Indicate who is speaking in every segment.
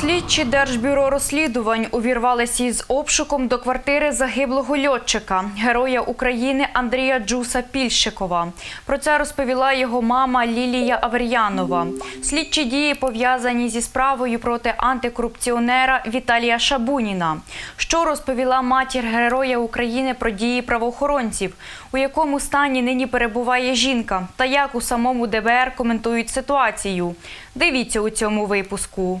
Speaker 1: Слідчі Держбюро розслідувань увірвалися із обшуком до квартири загиблого льотчика, героя України Андрія Джуса Пільщикова. Про це розповіла його мама Лілія Авер'янова. Слідчі дії пов'язані зі справою проти антикорупціонера Віталія Шабуніна. Що розповіла матір героя України про дії правоохоронців, у якому стані нині перебуває жінка, та як у самому ДБР коментують ситуацію. Дивіться у цьому випуску.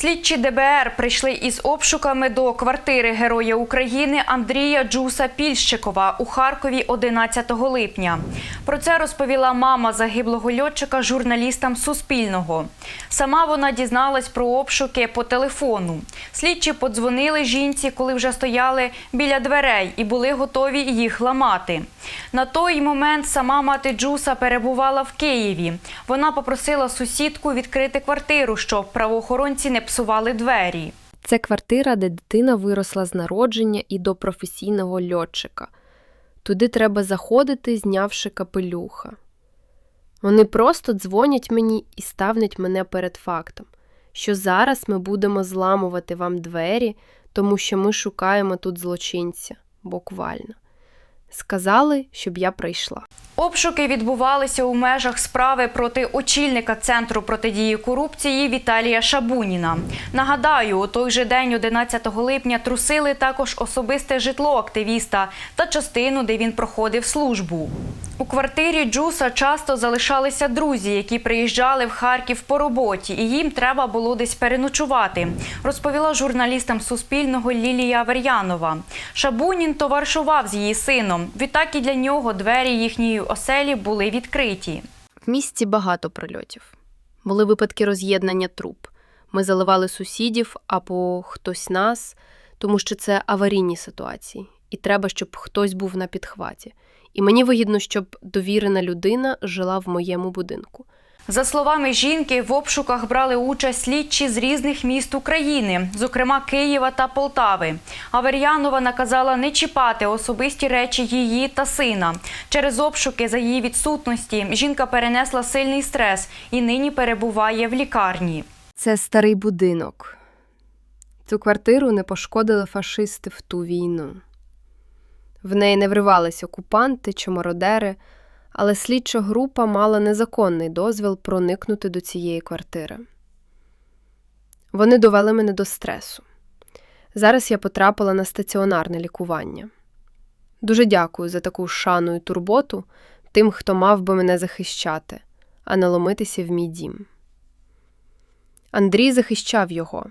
Speaker 1: Слідчі ДБР прийшли із обшуками до квартири Героя України Андрія Джуса Пільщикова у Харкові 11 липня. Про це розповіла мама загиблого льотчика журналістам Суспільного. Сама вона дізналась про обшуки по телефону. Слідчі подзвонили жінці, коли вже стояли біля дверей і були готові їх ламати. На той момент сама мати Джуса перебувала в Києві. Вона попросила сусідку відкрити квартиру, щоб правоохоронці не псували двері.
Speaker 2: Це квартира, де дитина виросла з народження і до професійного льотчика. Туди треба заходити, знявши капелюха. Вони просто дзвонять мені і ставлять мене перед фактом, що зараз ми будемо зламувати вам двері, тому що ми шукаємо тут злочинця, буквально. Сказали, щоб я прийшла.
Speaker 1: Обшуки відбувалися у межах справи проти очільника Центру протидії корупції Віталія Шабуніна. Нагадаю, у той же день, 11 липня, трусили також особисте житло активіста та частину, де він проходив службу. У квартирі Джуса часто залишалися друзі, які приїжджали в Харків по роботі, і їм треба було десь переночувати, розповіла журналістам Суспільного Лілія Авер'янова. Шабунін товаришував з її сином. Відтак і для нього двері їхньої оселі були відкриті.
Speaker 2: В місті багато прольотів. Були випадки роз'єднання труб. Ми заливали сусідів або хтось нас, тому що це аварійні ситуації, і треба, щоб хтось був на підхваті. І мені вигідно, щоб довірена людина жила в моєму будинку.
Speaker 1: За словами жінки, в обшуках брали участь слідчі з різних міст України, зокрема Києва та Полтави. Авер'янова наказала не чіпати особисті речі її та сина. Через обшуки за її відсутності жінка перенесла сильний стрес і нині перебуває в лікарні.
Speaker 2: Це старий будинок. Цю квартиру не пошкодили фашисти в ту війну. В неї не вривались окупанти чи мародери, але слідча група мала незаконний дозвіл проникнути до цієї квартири. Вони довели мене до стресу. Зараз я потрапила на стаціонарне лікування. Дуже дякую за таку шану і турботу тим, хто мав би мене захищати, а не ломитися в мій дім. Андрій захищав його,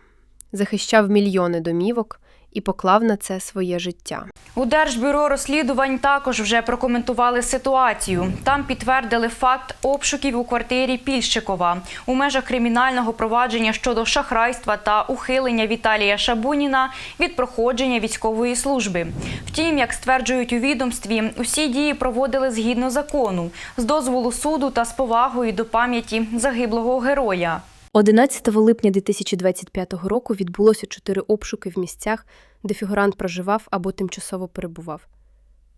Speaker 2: захищав мільйони домівок і поклав на це своє життя.
Speaker 1: У Держбюро розслідувань також вже прокоментували ситуацію. Там підтвердили факт обшуків у квартирі Пільщикова у межах кримінального провадження щодо шахрайства та ухилення Віталія Шабуніна від проходження військової служби. Втім, як стверджують у відомстві, усі дії проводили згідно закону, з дозволу суду та з повагою до пам'яті загиблого героя.
Speaker 2: 11 липня 2025 року відбулося чотири обшуки в місцях, де фігурант проживав або тимчасово перебував.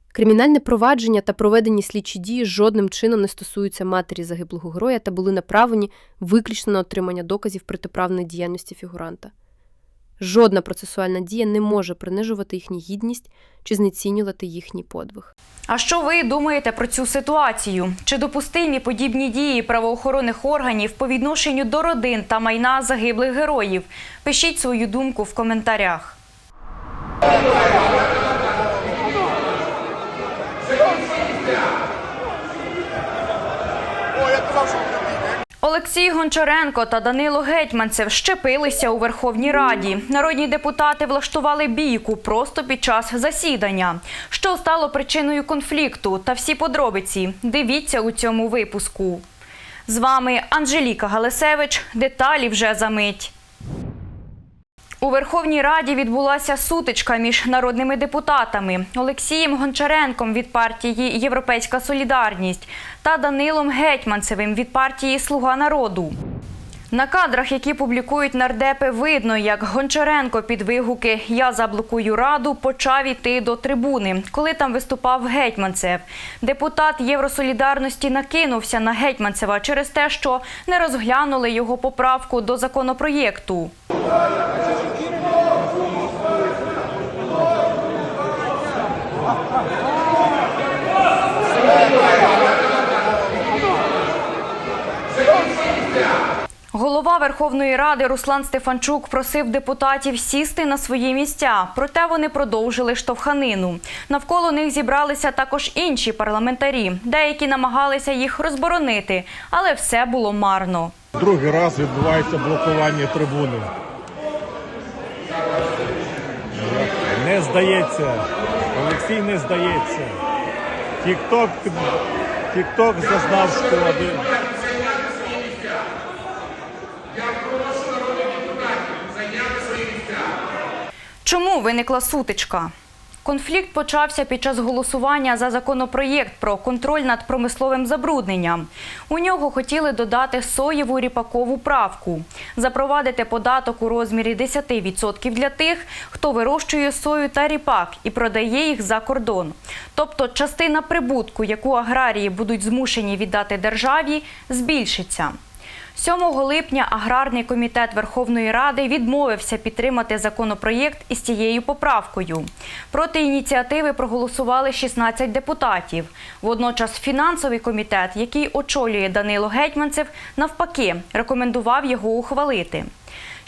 Speaker 2: Кримінальне провадження та проведені слідчі дії жодним чином не стосуються матері загиблого героя та були направлені виключно на отримання доказів протиправної діяльності фігуранта. Жодна процесуальна дія не може принижувати їхню гідність чи знецінювати їхній подвиг.
Speaker 1: А що ви думаєте про цю ситуацію? Чи допустимі подібні дії правоохоронних органів по відношенню до родин та майна загиблих героїв? Пишіть свою думку в коментарях. Олексій Гончаренко та Данило Гетьманцев щепилися у Верховній Раді. Народні депутати влаштували бійку просто під час засідання. Що стало причиною конфлікту та всі подробиці? Дивіться у цьому випуску. З вами Анжеліка Галисевич. Деталі вже за мить. У Верховній Раді відбулася сутичка між народними депутатами Олексієм Гончаренком від партії Європейська Солідарність та Данилом Гетьманцевим від партії Слуга народу. На кадрах, які публікують нардепи, видно, як Гончаренко під вигуки Я заблокую раду почав іти до трибуни, коли там виступав Гетьманцев. Депутат Євросолідарності накинувся на Гетьманцева через те, що не розглянули його поправку до законопроєкту. Верховної Ради Руслан Стефанчук просив депутатів сісти на свої місця, проте вони продовжили штовханину. Навколо них зібралися також інші парламентарі. Деякі намагалися їх розборонити, але все було марно.
Speaker 3: Другий раз відбувається блокування трибуни. Не здається. Олексій не здається. Тікток, Тікток зазнав шкоди.
Speaker 1: Чому виникла сутичка? Конфлікт почався під час голосування за законопроєкт про контроль над промисловим забрудненням. У нього хотіли додати соєву ріпакову правку, запровадити податок у розмірі 10% для тих, хто вирощує сою та ріпак і продає їх за кордон. Тобто частина прибутку, яку аграрії будуть змушені віддати державі, збільшиться. 7 липня аграрний комітет Верховної Ради відмовився підтримати законопроєкт із цією поправкою. Проти ініціативи проголосували 16 депутатів. Водночас фінансовий комітет, який очолює Данило Гетьманцев, навпаки рекомендував його ухвалити.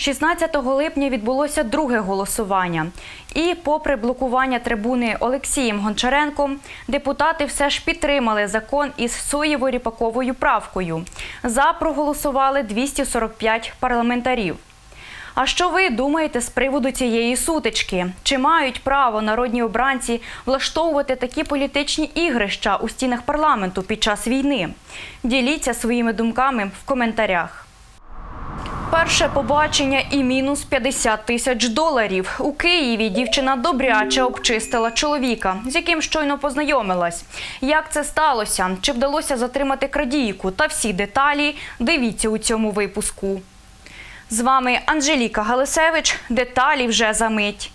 Speaker 1: 16 липня відбулося друге голосування. І, попри блокування трибуни Олексієм Гончаренком, депутати все ж підтримали закон із соєво-ріпаковою правкою. За проголосували 245 парламентарів. А що ви думаєте з приводу цієї сутички? Чи мають право народні обранці влаштовувати такі політичні ігрища у стінах парламенту під час війни? Діліться своїми думками в коментарях. Перше побачення і мінус 50 тисяч доларів. У Києві дівчина добряче обчистила чоловіка, з яким щойно познайомилась. Як це сталося? Чи вдалося затримати крадійку? Та всі деталі дивіться у цьому випуску. З вами Анжеліка Галисевич. Деталі вже за мить.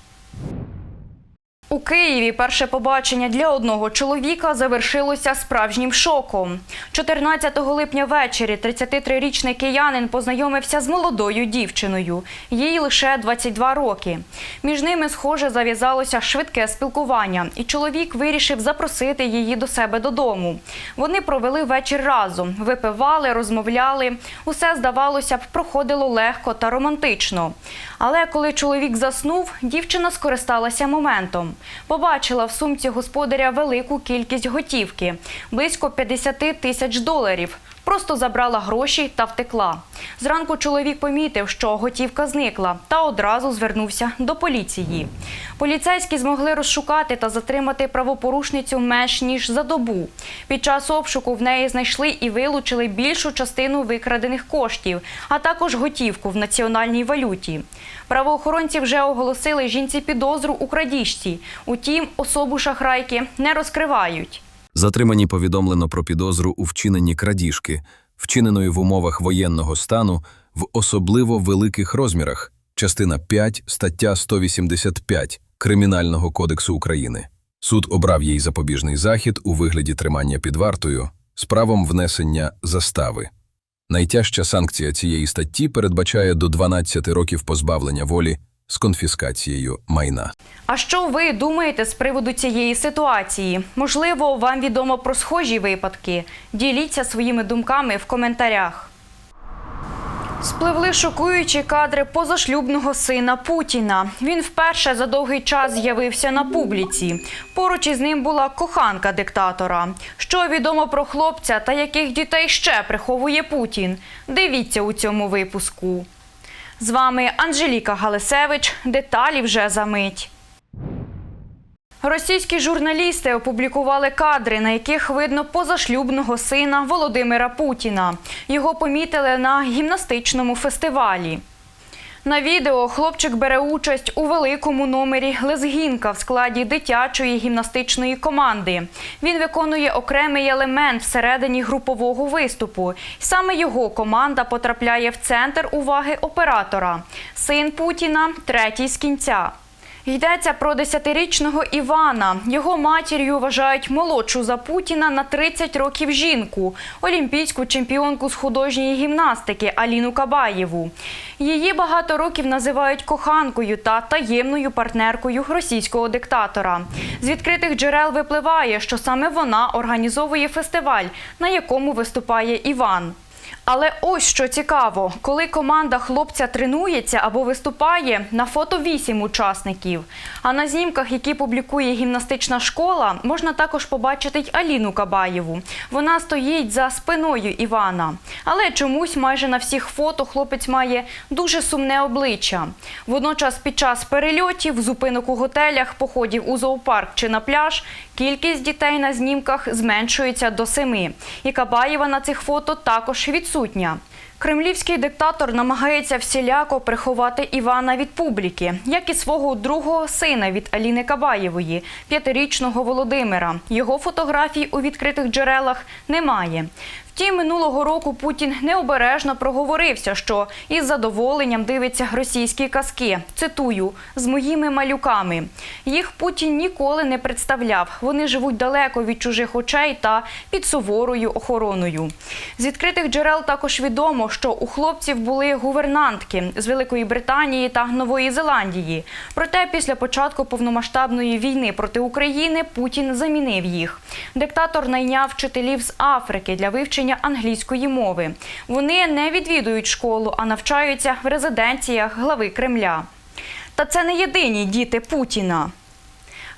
Speaker 1: У Києві перше побачення для одного чоловіка завершилося справжнім шоком. 14 липня ввечері 33-річний киянин познайомився з молодою дівчиною. Їй лише 22 роки. Між ними, схоже, зав'язалося швидке спілкування, і чоловік вирішив запросити її до себе додому. Вони провели вечір разом, випивали, розмовляли. Усе, здавалося б, проходило легко та романтично. Але коли чоловік заснув, дівчина скористалася моментом. Побачила в сумці господаря велику кількість готівки близько 50 тисяч доларів. Просто забрала гроші та втекла. Зранку чоловік помітив, що готівка зникла, та одразу звернувся до поліції. Поліцейські змогли розшукати та затримати правопорушницю менш ніж за добу. Під час обшуку в неї знайшли і вилучили більшу частину викрадених коштів, а також готівку в національній валюті. Правоохоронці вже оголосили жінці підозру у крадіжці. Утім, особу шахрайки не розкривають.
Speaker 4: Затримані повідомлено про підозру у вчиненні крадіжки, вчиненої в умовах воєнного стану в особливо великих розмірах, частина 5, стаття 185 Кримінального кодексу України. Суд обрав їй запобіжний захід у вигляді тримання під вартою з правом внесення застави. Найтяжча санкція цієї статті передбачає до 12 років позбавлення волі з конфіскацією майна.
Speaker 1: А що ви думаєте з приводу цієї ситуації? Можливо, вам відомо про схожі випадки? Діліться своїми думками в коментарях. Спливли шокуючі кадри позашлюбного сина Путіна. Він вперше за довгий час з'явився на публіці. Поруч із ним була коханка диктатора. Що відомо про хлопця та яких дітей ще приховує Путін? Дивіться у цьому випуску. З вами Анжеліка Галисевич. Деталі вже за мить. Російські журналісти опублікували кадри, на яких видно позашлюбного сина Володимира Путіна. Його помітили на гімнастичному фестивалі. На відео хлопчик бере участь у великому номері лезгінка в складі дитячої гімнастичної команди. Він виконує окремий елемент всередині групового виступу. Саме його команда потрапляє в центр уваги оператора. Син Путіна третій з кінця. Йдеться про десятирічного Івана. Його матір'ю вважають молодшу за Путіна на 30 років жінку, олімпійську чемпіонку з художньої гімнастики Аліну Кабаєву. Її багато років називають коханкою та таємною партнеркою російського диктатора. З відкритих джерел випливає, що саме вона організовує фестиваль, на якому виступає Іван. Але ось що цікаво, коли команда хлопця тренується або виступає, на фото вісім учасників. А на знімках, які публікує гімнастична школа, можна також побачити й Аліну Кабаєву. Вона стоїть за спиною Івана. Але чомусь майже на всіх фото хлопець має дуже сумне обличчя. Водночас, під час перельотів, зупинок у готелях, походів у зоопарк чи на пляж, кількість дітей на знімках зменшується до семи. І Кабаєва на цих фото також відсутня. Кремлівський диктатор намагається всіляко приховати Івана від публіки, як і свого другого сина від Аліни Кабаєвої, п'ятирічного Володимира. Його фотографій у відкритих джерелах немає. Втім, минулого року Путін необережно проговорився, що із задоволенням дивиться російські казки. Цитую з моїми малюками. Їх Путін ніколи не представляв. Вони живуть далеко від чужих очей та під суворою охороною. З відкритих джерел також відомо, що у хлопців були гувернантки з Великої Британії та Нової Зеландії. Проте після початку повномасштабної війни проти України Путін замінив їх. Диктатор найняв вчителів з Африки для вивчення англійської мови. Вони не відвідують школу, а навчаються в резиденціях глави Кремля. Та це не єдині діти Путіна.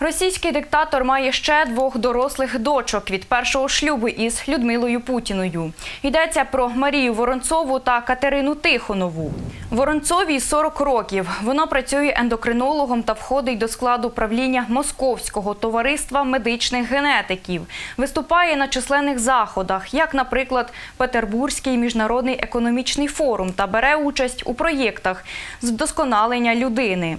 Speaker 1: Російський диктатор має ще двох дорослих дочок від першого шлюбу із Людмилою Путіною. Йдеться про Марію Воронцову та Катерину Тихонову. Воронцовій 40 років. Вона працює ендокринологом та входить до складу правління Московського товариства медичних генетиків. Виступає на численних заходах, як, наприклад, Петербурзький міжнародний економічний форум та бере участь у проєктах з вдосконалення людини.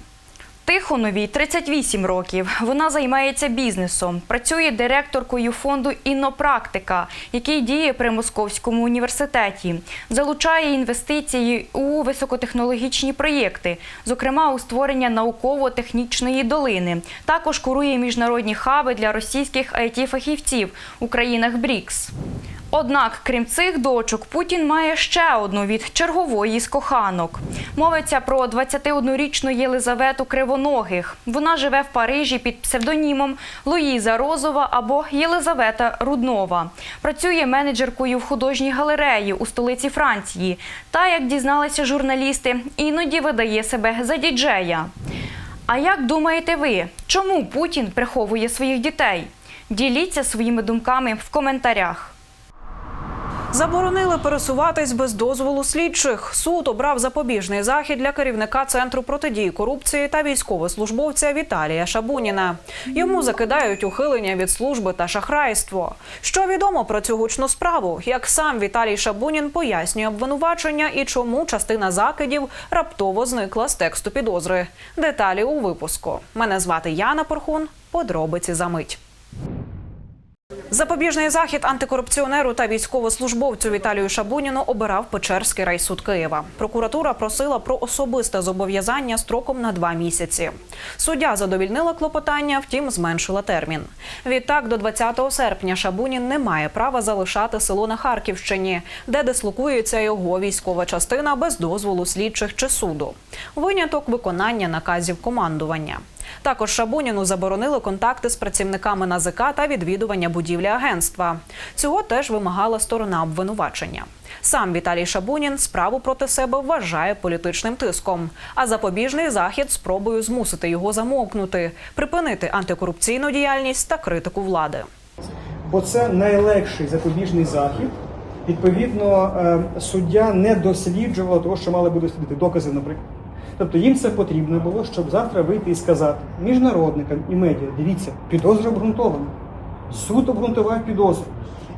Speaker 1: Тихоновій 38 років. Вона займається бізнесом. Працює директоркою фонду Іннопрактика, який діє при Московському університеті. Залучає інвестиції у високотехнологічні проєкти, зокрема у створення науково-технічної долини. Також курує міжнародні хаби для російських it фахівців у країнах БРІКС. Однак, крім цих дочок, Путін має ще одну від чергової з коханок. Мовиться про 21-річну Єлизавету Кривоногих. Вона живе в Парижі під псевдонімом Луїза Розова або Єлизавета Руднова. Працює менеджеркою в художній галереї у столиці Франції. Та, як дізналися журналісти, іноді видає себе за діджея. А як думаєте ви, чому Путін приховує своїх дітей? Діліться своїми думками в коментарях.
Speaker 5: Заборонили пересуватись без дозволу слідчих. Суд обрав запобіжний захід для керівника центру протидії корупції та військовослужбовця Віталія Шабуніна. Йому закидають ухилення від служби та шахрайство. Що відомо про цю гучну справу? Як сам Віталій Шабунін пояснює обвинувачення і чому частина закидів раптово зникла з тексту підозри. Деталі у випуску. Мене звати Яна Порхун. Подробиці за мить. Запобіжний захід антикорупціонеру та військовослужбовцю Віталію Шабуніну обирав Печерський райсуд Києва. Прокуратура просила про особисте зобов'язання строком на два місяці. Суддя задовільнила клопотання, втім зменшила термін. Відтак, до 20 серпня Шабунін не має права залишати село на Харківщині, де дислокується його військова частина без дозволу слідчих чи суду. Виняток виконання наказів командування. Також Шабуніну заборонили контакти з працівниками НАЗК та відвідування будівлі агентства. Цього теж вимагала сторона обвинувачення. Сам Віталій Шабунін справу проти себе вважає політичним тиском, а запобіжний захід спробою змусити його замовкнути, припинити антикорупційну діяльність та критику влади.
Speaker 6: бо це найлегший запобіжний захід. Відповідно, е, суддя не досліджував того, що мали би дослідити докази, наприклад. Тобто їм це потрібно було, щоб завтра вийти і сказати міжнародникам і медіа, дивіться, підозра обґрунтована. Суд обґрунтував підозру.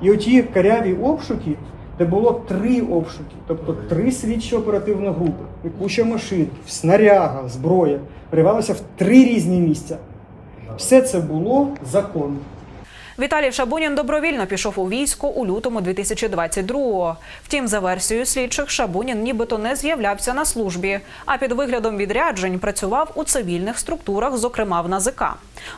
Speaker 6: І оті каряві обшуки де було три обшуки, тобто три слідчі оперативні групи, і куча машин, снаряга, зброя, перевелося в три різні місця. Все це було законно.
Speaker 5: Віталій Шабунін добровільно пішов у військо у лютому 2022-го. Втім, за версією слідчих, Шабунін нібито не з'являвся на службі, а під виглядом відряджень працював у цивільних структурах, зокрема в НАЗК.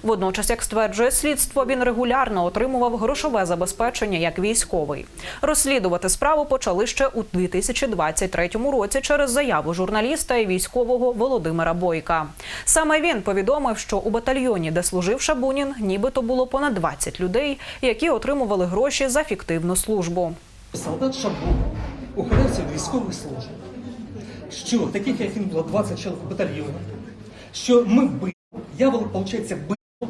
Speaker 5: Водночас, як стверджує слідство, він регулярно отримував грошове забезпечення як військовий. Розслідувати справу почали ще у 2023 році через заяву журналіста і військового Володимира Бойка. Саме він повідомив, що у батальйоні, де служив Шабунін, нібито було понад 20 людей, які отримували гроші за фіктивну службу.
Speaker 7: Солдат Шабун ухилився від військових служб. Що таких, як він було 20 чоловік батальйону, що ми били, я, виходить, бив,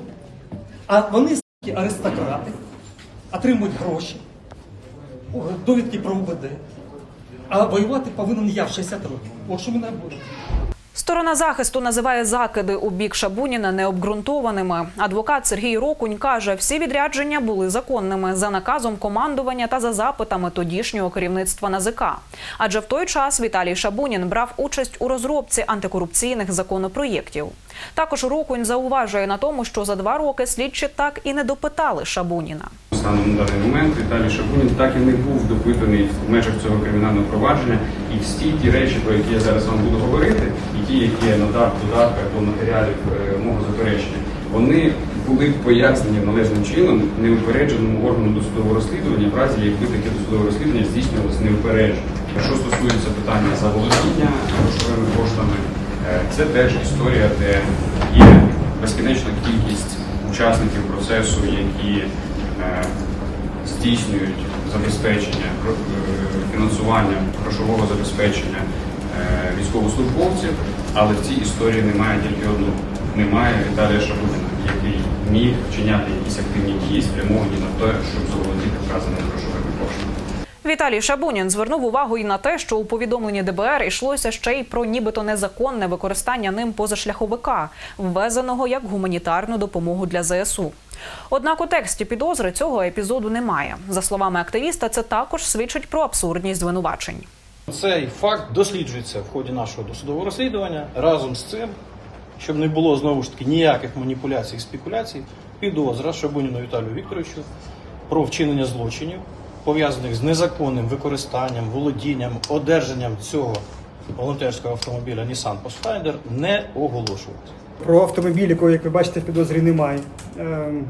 Speaker 7: а вони аристократи, отримують гроші, довідки про УБД. А воювати повинен я в 60 років. От що мене буде.
Speaker 5: Сторона захисту називає закиди у бік Шабуніна необґрунтованими. Адвокат Сергій Рокунь каже, всі відрядження були законними за наказом командування та за запитами тодішнього керівництва НАЗК. Адже в той час Віталій Шабунін брав участь у розробці антикорупційних законопроєктів. Також Рокунь зауважує на тому, що за два роки слідчі так і не допитали Шабуніна.
Speaker 8: Станом на даний момент Віталій Шабунін так і не був допитаний в межах цього кримінального провадження. І всі ті речі, про які я зараз вам буду говорити, і ті, які я надав додатках до матеріалів е, мого заперечення, вони були пояснені належним чином неупередженому органу досудового розслідування, в разі якби таке досудове розслідування здійснювалося неупереджено. Що стосується питання заволодіння грошовими коштами, е, це теж історія, де є безкінечна кількість учасників процесу, які здійснюють забезпечення е, фінансування грошового забезпечення е, військовослужбовців, але в цій історії немає тільки одного. Немає Віталія Шабунина, який міг вчиняти якісь активні дії, спрямовані на те, щоб заволодіти вказаним грошовими коштами.
Speaker 5: Віталій Шабунін звернув увагу і на те, що у повідомленні ДБР йшлося ще й про нібито незаконне використання ним позашляховика, ввезеного як гуманітарну допомогу для ЗСУ. Однак у тексті підозри цього епізоду немає. За словами активіста, це також свідчить про абсурдність звинувачень.
Speaker 9: Цей факт досліджується в ході нашого досудового розслідування. Разом з цим, щоб не було знову ж таки ніяких маніпуляцій і спекуляцій, підозра Шабуніну Віталію Вікторовичу про вчинення злочинів, пов'язаних з незаконним використанням, володінням, одержанням цього волонтерського автомобіля Nissan Pathfinder не оголошувати.
Speaker 6: Про автомобіль, якого, як ви бачите, підозрі немає. Ем,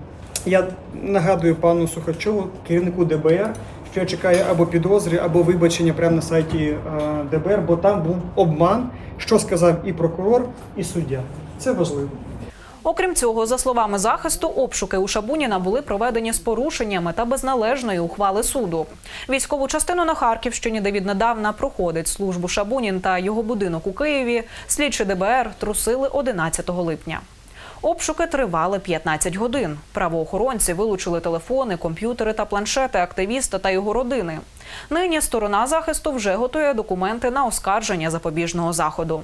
Speaker 6: Я нагадую пану Сухачову, керівнику ДБР, що я чекаю або підозри, або вибачення прямо на сайті е, ДБР, бо там був обман, що сказав і прокурор, і суддя. Це важливо.
Speaker 5: Окрім цього, за словами захисту, обшуки у Шабуніна були проведені з порушеннями та без належної ухвали суду. Військову частину на Харківщині, де віднедавна проходить службу Шабунін та його будинок у Києві, слідчі ДБР трусили 11 липня. Обшуки тривали 15 годин. Правоохоронці вилучили телефони, комп'ютери та планшети активіста та його родини. Нині сторона захисту вже готує документи на оскарження запобіжного заходу.